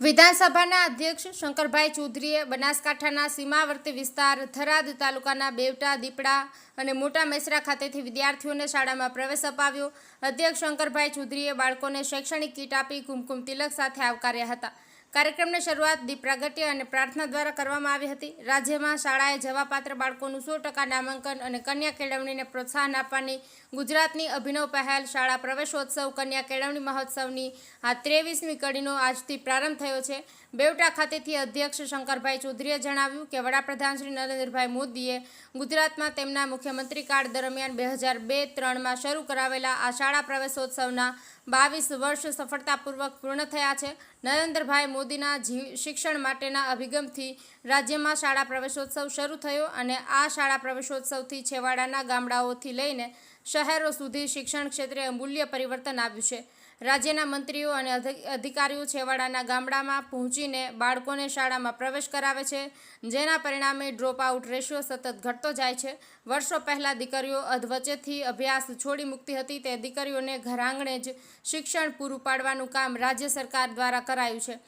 વિધાનસભાના અધ્યક્ષ શંકરભાઈ ચૌધરીએ બનાસકાંઠાના સીમાવર્તી વિસ્તાર થરાદ તાલુકાના બેવટા, દીપડા અને મોટા મેસરા ખાતેથી વિદ્યાર્થીઓને શાળામાં પ્રવેશ અપાવ્યો. અધ્યક્ષ શંકરભાઈ ચૌધરીએ બાળકોને શૈક્ષણિક કીટ આપી કુમકુમ તિલક સાથે આવકાર્યા હતા. કાર્યક્રમની શરૂઆત દીપ પ્રાગટ્ય અને પ્રાર્થના દ્વારા કરવામાં આવી હતી. રાજ્યમાં શાળાએ જવાપાત્ર બાળકોનું સો ટકા નામાંકન અને કન્યા કેળવણીને પ્રોત્સાહન આપવાની ગુજરાતની અભિનવ પહેલ, શાળા પ્રવેશોત્સવ, કન્યા કેળવણી મહોત્સવની આ ત્રેવીસમી કડીનો આજથી પ્રારંભ થયો છે. બેવટા ખાતેથી અધ્યક્ષ શંકરભાઈ ચૌધરીએ જણાવ્યું કે વડાપ્રધાન શ્રી નરેન્દ્રભાઈ મોદીએ ગુજરાતમાં તેમના મુખ્યમંત્રી કાળ દરમિયાન બે હજાર બે ત્રણમાં શરૂ કરાવેલા આ શાળા પ્રવેશોત્સવના બાવીસ વર્ષ સફળતાપૂર્વક પૂર્ણ થયા છે. નરેન્દ્રભાઈ મોદીના શિક્ષણ માટેના અભિગમથી રાજ્યમાં શાળા પ્રવેશોત્સવ શરૂ થયો અને આ શાળા પ્રવેશોત્સવથી છેવાડાના ગામડાઓથી લઈને શહેરો સુધી શિક્ષણ ક્ષેત્રે અમૂલ્ય પરિવર્તન આવ્યું છે. રાજ્યના મંત્રીઓ અને અધિ- અધિકારીઓ છેવાડાના ગામડામાં પહોંચીને બાળકોને શાળામાં પ્રવેશ કરાવે છે, જેના પરિણામે ડ્રોપ આઉટ રેશિયો સતત ઘટતો જાય છે. વર્ષો પહેલાં દીકરીઓ અધવચ્ચેથી અભ્યાસ છોડી મૂકતી હતી, તે દીકરીઓને ઘરાંગણે જ શિક્ષણ પૂરું પાડવાનું કામ રાજ્ય સરકાર દ્વારા કરાયું છે.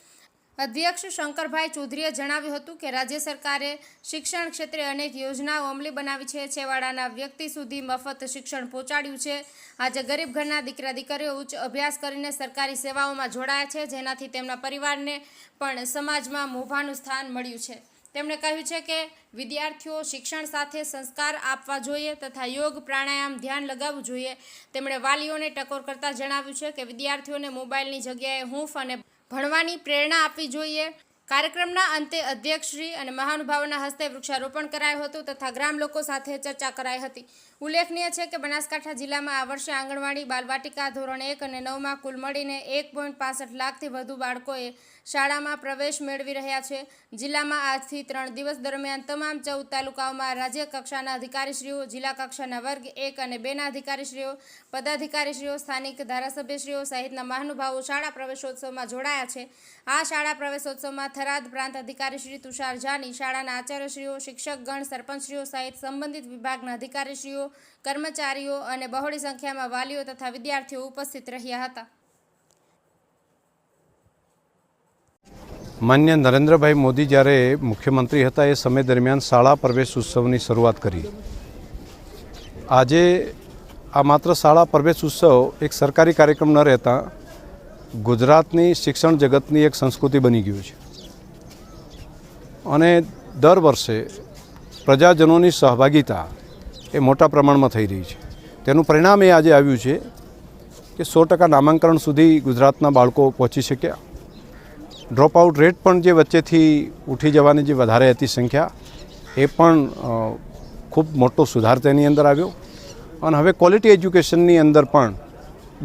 અધ્યક્ષ શંકરભાઈ ચૌધરીએ જણાવ્યું હતું કે રાજ્ય સરકારે શિક્ષણ ક્ષેત્રે અનેક યોજનાઓ અમલી બનાવી છે. છેવાડાના વ્યક્તિ સુધી મફત શિક્ષણ પહોંચાડ્યું છે. આજે ગરીબ ઘરના દીકરા દીકરીઓ ઉચ્ચ અભ્યાસ કરીને સરકારી સેવાઓમાં જોડાયા છે, જેનાથી તેમના પરિવારને પણ સમાજમાં મોભાનું સ્થાન મળ્યું છે. તેમણે કહ્યું છે કે વિદ્યાર્થીઓ શિક્ષણ સાથે સંસ્કાર આપવા જોઈએ તથા યોગ, પ્રાણાયામ ધ્યાન લગાવવું જોઈએ. તેમણે વાલીઓને ટકોર કરતા જણાવ્યું છે કે વિદ્યાર્થીઓને મોબાઈલની જગ્યાએ હૂંફ અને ભણવાની પ્રેરણા આપવી જોઈએ. કાર્યક્રમના અંતે અધ્યક્ષશ્રી અને મહાનુભાવોના હસ્તે વૃક્ષારોપણ કરાયું હતું તથા ગ્રામ લોકો સાથે ચર્ચા કરાઈ હતી. ઉલ્લેખનીય છે કે બનાસકાંઠા જિલ્લામાં આ વર્ષે આંગણવાડી, બાલવાટિકા ધોરણ એક અને નવમાં કુલ મળીને એક પોઈન્ટ પાસઠ લાખથી વધુ બાળકોએ શાળામાં પ્રવેશ મેળવી રહ્યા છે. જિલ્લામાં આજથી ત્રણ દિવસ દરમિયાન તમામ ચૌદ તાલુકાઓમાં રાજ્ય કક્ષાના અધિકારીશ્રીઓ, જિલ્લા કક્ષાના વર્ગ એક અને બેના અધિકારીશ્રીઓ, પદાધિકારીશ્રીઓ, સ્થાનિક ધારાસભ્યશ્રીઓ સહિતના મહાનુભાવો શાળા પ્રવેશોત્સવમાં જોડાયા છે. આ શાળા પ્રવેશોત્સવમાં થરાદ પ્રાંત અધિકારી શ્રી તુષાર જાની, શાળાના આચાર્યશ્રીઓ, શિક્ષકગણ, સરપંચશ્રીઓ સહિત સંબંધિત વિભાગના અધિકારીશ્રીઓ, કર્મચારીઓ અને બહોળી સંખ્યામાં વાલીઓ તથા વિદ્યાર્થીઓ ઉપસ્થિત રહ્યા હતા. માન્ય નરેન્દ્રભાઈ મોદી જ્યારે મુખ્યમંત્રી હતા, એ સમય દરમિયાન શાળા પ્રવેશ ઉત્સવની શરૂઆત કરી. આજે આ માત્ર શાળા પ્રવેશ ઉત્સવ, એક સરકારી કાર્યક્રમ ન રહેતા ગુજરાતની શિક્ષણ જગતની એક સંસ્કૃતિ બની ગયું છે. અને દર વર્ષે પ્રજાજનોની સહભાગિતા એ મોટા પ્રમાણમાં થઈ રહી છે. તેનું પરિણામ એ આજે આવ્યું છે કે સો ટકા નામાંકન સુધી ગુજરાતના બાળકો પહોંચી શક્યા. ડ્રોપ આઉટ રેટ પણ જે વચ્ચેથી ઉઠી જવાની જે વધારે હતી સંખ્યા, એ પણ ખૂબ મોટો સુધાર તેની અંદર આવ્યો. અને હવે ક્વોલિટી એજ્યુકેશનની અંદર પણ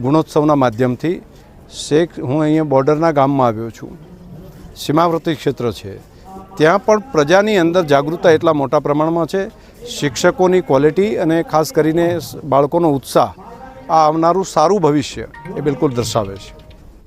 ગુણોત્સવના માધ્યમથી શેખ, હું અહીંયા બોર્ડરના ગામમાં આવ્યો છું. સીમાવર્તી ક્ષેત્ર છે. ત્યાં પણ પ્રજાની અંદર જાગૃતતા એટલા મોટા પ્રમાણમાં છે. શિક્ષકોની ક્વોલિટી અને ખાસ કરીને બાળકોનો ઉત્સાહ આ આવનારું સારું ભવિષ્ય એ બિલકુલ દર્શાવે છે.